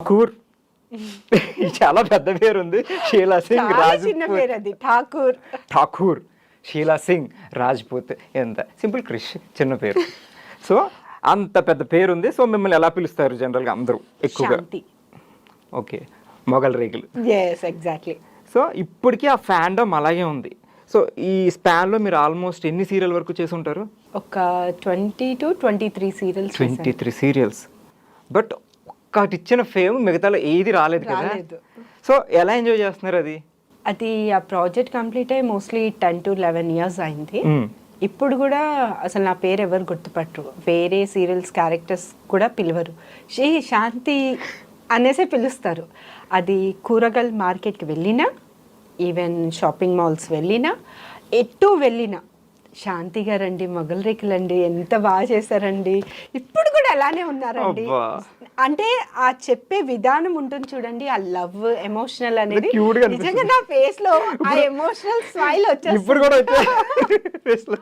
ఠాకూర్. చాలా పెద్ద పేరు ఉంది షీలా సింగ్ అది. ఠాకూర్. ఠాకూర్. షీలా సింగ్ రాజ్పూత్ ఎంత? సింపుల్ క్రిష్. చిన్న పేరు. సో అంత పెద్ద పేరు ఉంది సో మిమ్మల్ని ఎలా పిలుస్తారు జనరల్గా అందరూ? ఎక్కువగా? Okay. Mughal yes exactly so ఇప్పటికీ ఆ ఫ్యాండమ్ అలాగే ఉంది. సో ఈ స్పాన్లో మీరు ఆల్మోస్ట్ ఎన్ని సీరియల్ వరకు చేసి ఉంటారు? ఒక twenty two twenty three serials twenty three serials. But ఒక్కటి ఇచ్చిన ఫేమ్ మిగతాలో ఏది రాలేదు కదా. సో ఎలా ఎంజాయ్ చేస్తున్నారు అది? అది ఆ ప్రాజెక్ట్ కంప్లీట్ అయ్యి mostly ten to eleven years అయింది. ఇప్పుడు కూడా అసలు నా పేరు ఎవరు గుర్తుపట్టరు. వేరే సీరియల్స్ క్యారెక్టర్స్ కూడా పిలవరు. షీ శాంతి అనేసే పిలుస్తారు. అది కూరగాయల మార్కెట్కి వెళ్ళినా ఈవెన్ షాపింగ్ మాల్స్ వెళ్ళినా ఎటు వెళ్ళినా శాంతి గారండి మొగల్ రేకులండి ఎంత బాగా చేశారండి. ఇప్పుడు కూడా అలానే ఉన్నారండి. అంటే ఆ చెప్పే విధానం ఉంటుంది చూడండి ఆ లవ్ ఎమోషనల్ అనేది. నిజంగా నా ఫేస్లో ఆ ఎమోషనల్ స్మైల్ వచ్చేస్తుంది. ఇప్పుడు కూడా వచ్చే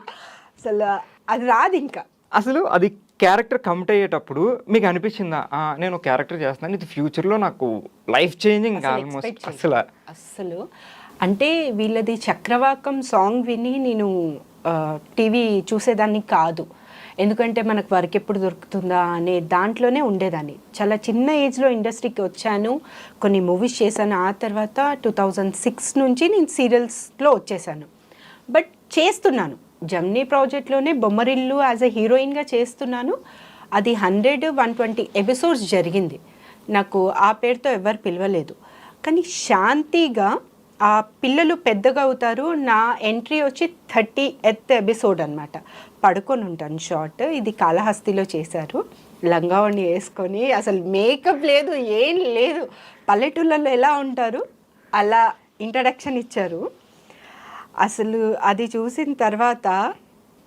అసలు అది రాదు ఇంకా. అసలు అది క్యారెక్టర్ కమిట్ అయ్యేటప్పుడు మీకు అనిపించిందా? నేను క్యారెక్టర్ చేస్తున్నాను ఇది ఫ్యూచర్లో నాకు లైఫ్ చేంజింగ్ అసలు ఆల్మోస్ట్ అసలు. అస్సలు అంటే వీళ్ళది చక్రవాకం సాంగ్ విని నేను టీవీ చూసేదాన్ని కాదు. ఎందుకంటే మనకు వర్క్ ఎప్పుడు దొరుకుతుందా అనే దాంట్లోనే ఉండేదాన్ని. చాలా చిన్న ఏజ్లో ఇండస్ట్రీకి వచ్చాను. కొన్ని మూవీస్ చేశాను. ఆ తర్వాత టూ థౌజండ్ సిక్స్ నుంచి నేను సీరియల్స్లో వచ్చేసాను. బట్ చేస్తున్నాను. జమ్నీ ప్రాజెక్ట్లోనే బొమ్మరిల్లు యాజ్ ఎ హీరోయిన్గా చేస్తున్నాను. అది హండ్రెడ్ వన్ ట్వంటీ ఎపిసోడ్స్ జరిగింది. నాకు ఆ పేరుతో ఎవరు పిలవలేదు. కానీ శాంతిగా ఆ పిల్లలు పెద్దగా అవుతారు నా ఎంట్రీ వచ్చి థర్టీ ఎత్ ఎపిసోడ్ అనమాట పడుకొని ఉంటాను షార్ట్. ఇది కాళహస్తిలో చేశారు. లంగావణి వేసుకొని అసలు మేకప్ లేదు ఏం లేదు. పల్లెటూళ్ళలో ఎలా ఉంటారు? అలా ఇంట్రడక్షన్ ఇచ్చారు. అసలు అది చూసిన తర్వాత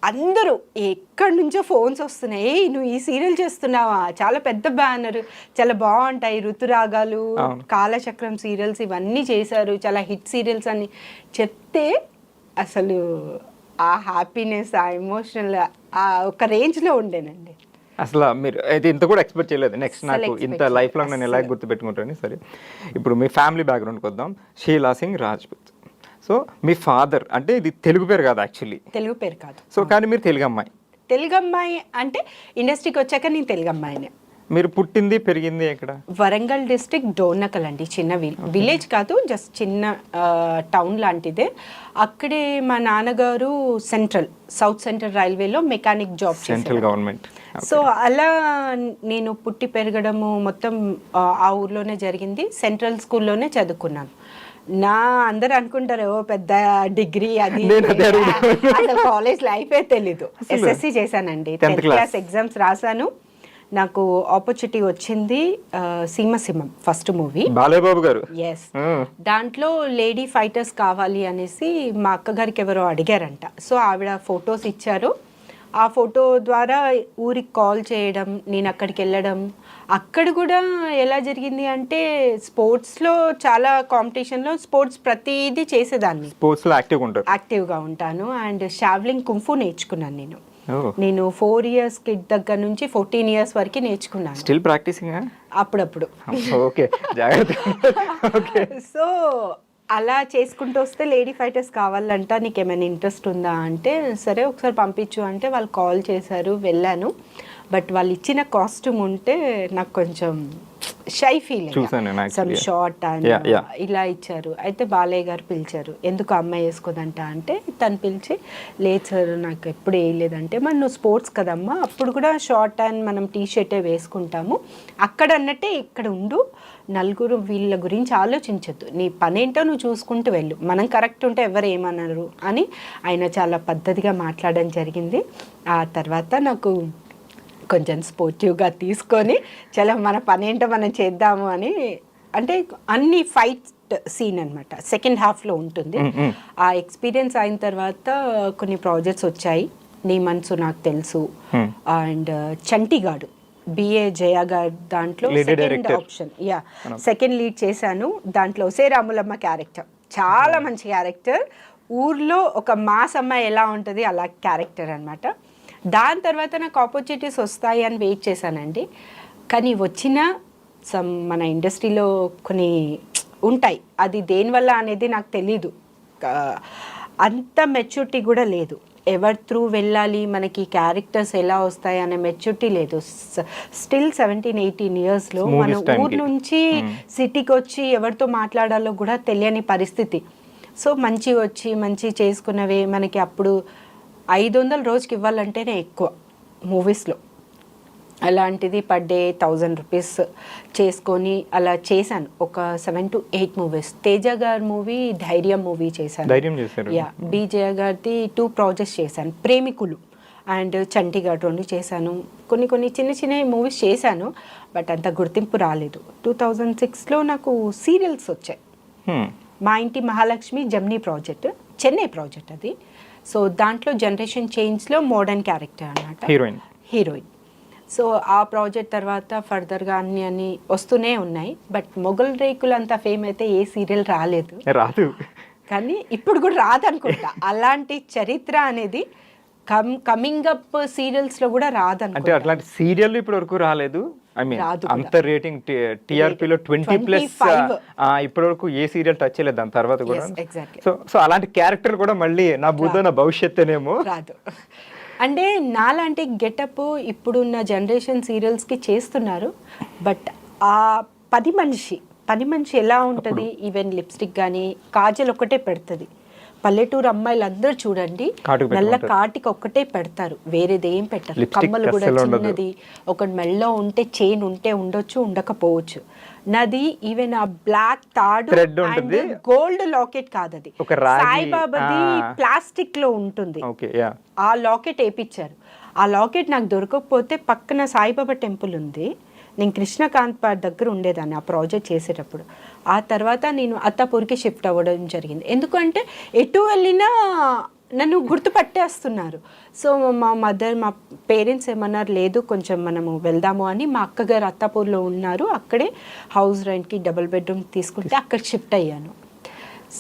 అందరూ ఎక్కడి నుంచో ఫోన్స్ వస్తున్నాయి. "ఏయ్, నువ్వు ఈ సీరియల్ చేస్తున్నావా? చాలా పెద్ద బ్యానర్. చాలా బాగుంటాయి ఋతురాగాలు. కాలచక్రం సీరియల్స్ ఇవన్నీ చేశారు. చాలా హిట్ సీరియల్స్ అని చెప్తే అసలు ఆ హ్యాపీనెస్ ఆ ఎమోషనల్ ఆ ఒక రేంజ్లో ఉండేనండి. అసలు మీరు అయితే ఇంత కూడా ఎక్స్పెక్ట్ చేయలేదు. నెక్స్ట్ నాకు ఇంత లైఫ్ లాంగ్ నేను ఎలా. గుర్తుపెట్టుకుంటాను సరే. ఇప్పుడు మీ ఫ్యామిలీ బ్యాక్గ్రౌండ్కి వద్దాం. షీలా సింగ్ రాజ్పూత్. సో మీ ఫాదర్ అంటే ఇది తెలుగు పేరు కాదు యాక్చువల్లీ. తెలుగు పేరు కాదు. సో కానీ మీరు తెలుగు అమ్మాయి తెలుగు అమ్మాయి అంటే ఇండస్ట్రీకి వచ్చాక నేను తెలుగు అమ్మాయినే మీరు పుట్టింది పెరిగింది ఎక్కడ? వరంగల్ డిస్ట్రిక్ట్ డోర్నకల్ అండి చిన్న విల్ విలేజ్ కాదు జస్ట్ చిన్న టౌన్ లాంటిదే. అక్కడే మా నాన్నగారు సెంట్రల్ సౌత్ సెంట్రల్ రైల్వేలో mechanic job central government. So అలా నేను పుట్టి పెరగడము మొత్తం ఆ ఊర్లోనే జరిగింది సెంట్రల్ స్కూల్లోనే చదువుకున్నాను. నా అందరు అనుకుంటారు "ఓ, పెద్ద డిగ్రీ అది. అసలు కాలేజ్ లైఫే తెలీదు? ఎస్ఎస్సి చేశానండి 10th టెన్త్. క్లాస్ ఎగ్జామ్స్ రాశాను నాకు ఆపర్చునిటీ వచ్చింది సీమసింహం ఫస్ట్ మూవీ బాలయ్యబాబు గారు ఎస్. దాంట్లో లేడీ ఫైటర్స్ కావాలి అనేసి మా అక్కగారికి ఎవరో అడిగారంట సో ఆవిడ ఫొటోస్ ఇచ్చారు ఆ ఫోటో ద్వారా ఊరికి కాల్ చేయడం నేను అక్కడికి వెళ్ళడం అక్కడ కూడా ఎలా జరిగింది అంటే స్పోర్ట్స్లో చాలా కాంపిటీషన్లో స్పోర్ట్స్ ప్రతిదీ చేసేదాన్ని. స్పోర్ట్స్లో యాక్టివ్ ఉంటారు. యాక్టివ్గా ఉంటాను. అండ్ షావ్లింగ్ కుంఫు నేర్చుకున్నాను నేను. నేను ఫోర్ ఇయర్స్ కిడ్ దగ్గర నుంచి ఫోర్టీన్ ఇయర్స్ వరకు నేర్చుకున్నాను. Still practising? అప్పుడప్పుడు. ఓకే. జాగ్రత్త. ఓకే. సో అలా చేసుకుంటూ వస్తే లేడీ ఫైటర్స్ కావాలంట నీకు ఏమైనా ఇంట్రెస్ట్ ఉందా అంటే సరే ఒకసారి పంపించు అంటే వాళ్ళు కాల్ చేశారు వెళ్ళాను. బట్ వాళ్ళు ఇచ్చిన కాస్ట్యూమ్ ఉంటే నాకు కొంచెం shy feel some. Short and. ఇలా ఇచ్చారు. అయితే బాలయ్య గారు పిలిచారు. ఎందుకు అమ్మాయి వేసుకోదంట? అంటే తను పిలిచి లేదు సార్ నాకు ఎప్పుడు వేయలేదంటే మరి నువ్వు స్పోర్ట్స్ కదమ్మా అప్పుడు కూడా షార్ట్ అండ్ మనం టీ షర్టే వేసుకుంటాము. అక్కడ అన్నట్టే ఇక్కడ ఉండు నలుగురు వీళ్ళ గురించి ఆలోచించద్దు. నీ పనేంటో నువ్వు చూసుకుంటూ వెళ్ళు. మనం కరెక్ట్ ఉంటే ఎవరు ఏమన్నారు అని ఆయన చాలా పద్ధతిగా మాట్లాడడం జరిగింది. ఆ తర్వాత నాకు కొంచెం స్పోర్టివ్గా తీసుకొని చాలా మన పని ఏంటో మనం చేద్దాము అని అంటే అన్ని ఫైట్ సీన్ అనమాట సెకండ్ హాఫ్లో ఉంటుంది. ఆ ఎక్స్పీరియన్స్ అయిన తర్వాత కొన్ని ప్రాజెక్ట్స్ వచ్చాయి. నీ మనసు నాకు తెలుసు. అండ్ చంటిగాడు బిఏ జయ గారు దాంట్లో second. Option yeah second lead చేశాను. దాంట్లో ఒసే రాములమ్మ క్యారెక్టర్ చాలా మంచి క్యారెక్టర్ ఊర్లో ఒక మాస్ అమ్మాయి ఎలా ఉంటుంది అలా క్యారెక్టర్ అన్నమాట. దాని తర్వాత నాకు ఆపర్చునిటీస్ వస్తాయి అని వెయిట్ చేశానండి. కానీ వచ్చిన సమ్ మన ఇండస్ట్రీలో కొన్ని ఉంటాయి. అది దేనివల్ల అనేది నాకు తెలీదు. అంత మెచ్యూరిటీ కూడా లేదు. ఎవరి త్రూ వెళ్ళాలి మనకి క్యారెక్టర్స్ ఎలా వస్తాయి అనే మెచ్యూరిటీ లేదు. స్టిల్ సెవెంటీన్ ఎయిటీన్ ఇయర్స్లో మన ఊరు. నుంచి సిటీకి వచ్చి ఎవరితో మాట్లాడాలో కూడా తెలియని పరిస్థితి. సో మంచి వచ్చి మంచి చేసుకున్నవే మనకి అప్పుడు ఐదు వందల రోజుకి ఇవ్వాలంటేనే ఎక్కువ మూవీస్లో. అలాంటిది పర్ డే థౌజండ్ రూపీస్ చేసుకొని అలా చేశాను. ఒక seven to eight movies. Teja గారి మూవీ ధైర్యం మూవీ చేశాను. యా డీజే గారిది టూ ప్రాజెక్ట్స్ చేశాను. ప్రేమికులు అండ్ చండీగఢ్ రెండు చేశాను. కొన్ని కొన్ని చిన్న చిన్న మూవీస్ చేశాను బట్ అంత గుర్తింపు రాలేదు. టూ థౌజండ్ సిక్స్లో నాకు సీరియల్స్ వచ్చాయి. మా ఇంటి మహాలక్ష్మి జమ్నీ ప్రాజెక్ట్ చెన్నై ప్రాజెక్ట్ అది. సో దాంట్లో జనరేషన్ చేంజ్లో మోడర్న్ క్యారెక్టర్ అన్నమాట. హీరోయిన్ హీరోయిన్ సో ఆ ప్రాజెక్ట్ తర్వాత ఫర్దర్గా అన్ని అన్ని వస్తూనే ఉన్నాయి. బట్ మొగల్ రేకులు అంత ఫేమ్ అయితే ఏ సీరియల్ రాలేదు. రాదు. కానీ ఇప్పుడు కూడా రాదనుకుంటా. అలాంటి చరిత్ర అనేది కమ్ కమింగ్ అప్ సీరియల్స్లో కూడా అంటే రాదనుకుంటా అట్లాంటి సీరియల్ ఇప్పటి వరకు రాలేదు. I mean. అంత రేటింగ్ టీఆర్పీలో ట్వంటీ ప్లస్ 25. ఇప్పటి వరకు ఏ సీరియల్ టచ్ చేయలేదు దాని తర్వాత కూడా. సో సో అలాంటి క్యారెక్టర్ కూడా మళ్ళీ నా బుద్ధ నా భవిష్యత్తేనేమో. రాదు. అంటే నాలాంటి గెటప్ ఇప్పుడున్న జనరేషన్ సీరియల్స్కి చేస్తున్నారు. బట్ ఆ పది మనిషి పని మనిషి ఎలా ఉంటుంది? ఈవెన్ లిప్స్టిక్ కానీ కాజల్ ఒకటే పెడుతుంది. పల్లెటూరు అమ్మాయిలు అందరూ చూడండి నల్ల. కాటికి ఒక్కటే పెడతారు. వేరేది ఏం పెట్టరు కమ్మలు కూడా. చిన్నది. ఒక మెళ్ళో ఉంటే చైన్ ఉంటే ఉండొచ్చు ఉండకపోవచ్చు. నాది ఈవెన్ ఆ బ్లాక్ తాడు. గోల్డ్ లాకెట్ కాదు అది ఒక రాగి, సాయిబాబాది. ప్లాస్టిక్లో ఉంటుంది. ఆ లాకెట్ వేయించారు ఆ లాకెట్ నాకు దొరకకపోతే పక్కన సాయిబాబా టెంపుల్ ఉంది. నేను కృష్ణకాంత్ పార్క్ దగ్గర ఉండేదాన్ని ఆ ప్రాజెక్ట్ చేసేటప్పుడు. ఆ తర్వాత నేను అత్తాపూర్కి షిఫ్ట్ అవ్వడం జరిగింది. ఎందుకంటే ఎటు వెళ్ళినా నన్ను గుర్తుపట్టేస్తున్నారు. సో మా మదర్ మా పేరెంట్స్ ఏమన్నారు లేదు కొంచెం మనము వెళ్దాము అని మా అక్కగారు అత్తాపూర్లో ఉన్నారు. అక్కడే హౌస్ రెంట్కి డబుల్ బెడ్రూమ్ తీసుకుంటే అక్కడ షిఫ్ట్ అయ్యాను.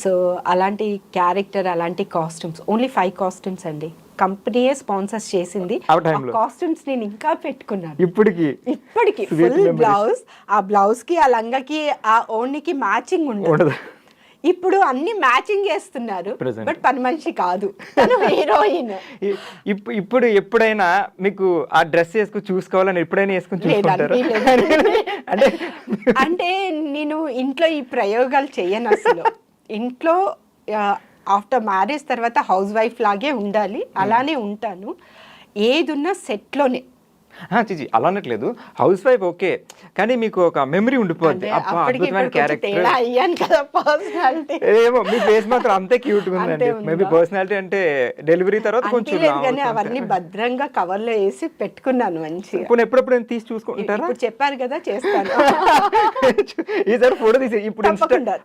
సో అలాంటి క్యారెక్టర్ అలాంటి కాస్ట్యూమ్స్ ఓన్లీ ఫైవ్ కాస్ట్యూమ్స్ అండి. కంపెనీయే స్పాన్సర్స్ చేసింది. కాస్ట్యూమ్స్ నేను ఇంకా పెట్టుకున్నాను. ఇప్పటికి. ఇప్పటికి ఫుల్. బ్లౌజ్ ఆ బ్లౌజ్కి ఆ లంగకి ఆ ఓణికి మ్యాచింగ్ ఉండదు. ఇప్పుడు అన్ని మ్యాచింగ్ చేస్తున్నారు. బట్ పని మనిషి కాదు. తను హీరోయిన్ ఇప్పుడు ఎప్పుడైనా మీకు ఆ డ్రెస్ వేసుకుని చూసుకోవాలని ఎప్పుడైనా వేసుకుని చూసుకుంటారు? అంటే అంటే నేను ఇంట్లో ఈ ప్రయోగాలు చెయ్యను అసలు. ఇంట్లో ఆఫ్టర్ మ్యారేజ్ తర్వాత హౌస్ వైఫ్ లాగే ఉండాలి. అలానే ఉంటాను. ఏదున్నా సెట్లోనే. చిచి అలా అనట్లేదు హౌస్ వైఫ్ ఓకే కానీ మీకు ఒక మెమరీ ఉండిపోద్ది. అబ్బా అద్భుతమైన క్యారెక్టర్ ఏమో మీ ఫేస్ మాత్రం అంతే క్యూట్ ఉందండి? మేబీ పర్సనాలిటీ అంటే డెలివరీ తర్వాత కొంచెం అవన్నీ భద్రంగా కవర్లో వేసి పెట్టుకున్నాను మంచిగా. ఇప్పుడు ఎప్పుడప్పుడు నేను తీసి చూసుకుంటారా చెప్పారు కదా చేస్తాను. ఈసారి ఫోటో తీసి ఇప్పుడు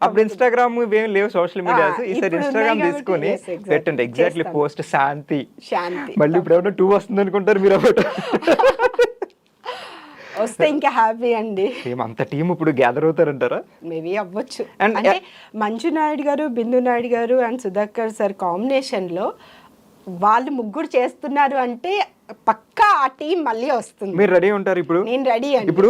అప్పుడు. ఇన్స్టాగ్రామ్ ఏం లేవు సోషల్ మీడియాస్ ఆ, ఈసారి ఇన్స్టాగ్రామ్ తీసుకొని. పెట్టండి. ఎగ్జాక్ట్లీ. పోస్ట్ శాంతి. శాంతి మళ్ళీ ఇప్పుడు ఏమన్నా టూ వస్తుంది అనుకుంటారు మీరు అప్పుడు. వస్తే ఇంకా హ్యాపీ అండి. ఏం అంత టీం ఇప్పుడు గ్యాదర్ అవుతారంటారా? మేబీ అవ్వచ్చు. అంటే మంజు నాయుడు గారు బిందు నాయుడు గారు అండ్ సుధాకర్ సార్ కాంబినేషన్లో వాళ్ళు ముగ్గురు చేస్తున్నారు అంటే పక్కా ఆ టీం మళ్ళీ వస్తుంది. మీరు రెడీ ఉంటారు ఇప్పుడు? నేను రెడీ అండి. ఇప్పుడు.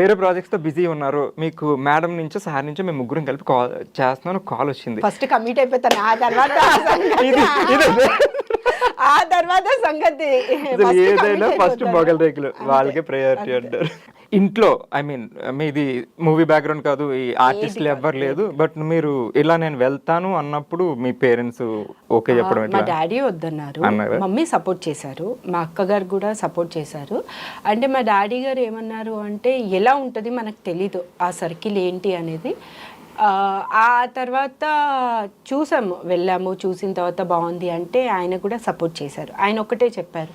వేరే ప్రాజెక్ట్స్తో బిజీ ఉన్నారు. మీకు మేడం నుంచో సార్ నుంచో మేము ముగ్గురం కలిపి కాల్ చేస్తున్నాను కాల్ వచ్చింది. ఫస్ట్ కమిట్ అయిపోతాను. ఆ తర్వాత ఆ తర్వాత సంగతి ఏదైనా ఫస్ట్. మొగల్ రేకులు. వాళ్ళకే ప్రయారిటీ. అంటారు ఇంట్లో ఐ మీన్ మీది మూవీ బ్యాక్గ్రౌండ్ కాదు ఈ ఆర్టిస్టులు ఎవ్వరు లేదు బట్ మీరు ఇలా నేను వెళ్తాను అన్నప్పుడు మీ పేరెంట్స్ ఓకే చెప్పడం మా డాడీ వద్దన్నారు? మమ్మీ సపోర్ట్ చేశారు మా అక్కగారు కూడా సపోర్ట్ చేశారు అంటే మా డాడీ గారు ఏమన్నారు అంటే ఎలా ఉంటుంది మనకు తెలీదు ఆ సర్కిల్ ఏంటి అనేది ఆ, తర్వాత చూసాము వెళ్ళాము చూసిన తర్వాత బాగుంది అంటే ఆయన కూడా సపోర్ట్ చేశారు. ఆయన ఒకటే చెప్పారు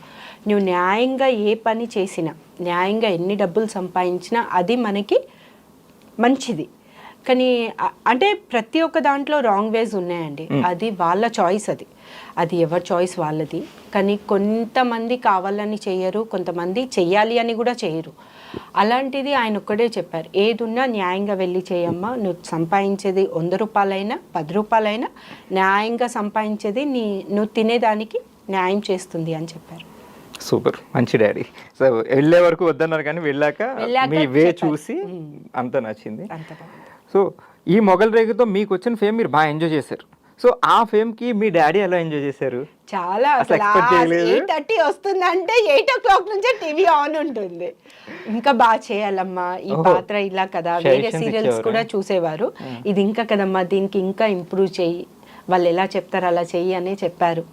నువ్వు న్యాయంగా ఏ పని చేసినా న్యాయంగా ఎన్ని డబ్బులు సంపాదించినా అది మనకి మంచిది. కానీ అంటే ప్రతి ఒక్క దాంట్లో రాంగ్ వేస్ ఉన్నాయండి. అది వాళ్ళ చాయిస్ అది. అది ఎవరి చాయిస్ వాళ్ళది. కానీ కొంతమంది కావాలని చేయరు కొంతమంది చెయ్యాలి అని కూడా చేయరు. అలాంటిది ఆయన ఒక్కడే చెప్పారు. ఏదున్నా న్యాయంగా వెళ్ళి చేయమ్మా నువ్వు సంపాదించేది వంద రూపాయలైనా పది రూపాయలైనా న్యాయంగా సంపాదించేది నీ నువ్వు తినేదానికి న్యాయం చేస్తుంది అని చెప్పారు. సూపర్. మంచి డాడీ. సో వెళ్ళే వరకు వద్దన్నారు కానీ వెళ్ళాక మీ వే. చూసి అంత నచ్చింది. సో ఈ మొగల్ రేగుతో మీకు వచ్చిన ఫేమ్ మీరు బాగా ఎంజాయ్ చేశారు. సో ఆ ఫేమ్కి మీ డాడీ ఎలా ఎంజాయ్ చేశారు చాలా అసలు. ఎయిట్ థర్టీ వస్తుందంటే ఎయిట్ ఓ క్లాక్ నుంచే టీవీ ఆన్ ఉంటుంది ఇంకా బాగా చేయాలమ్మా ఈ. పాత్ర ఇలా కదా వేరే సీరియల్స్? కూడా చూసేవారు ఇది ఇంకా కదమ్మా దీనికి ఇంకా ఇంప్రూవ్ చేయి వాళ్ళు ఎలా చెప్తారు అలా చెయ్యి అని చెప్పారు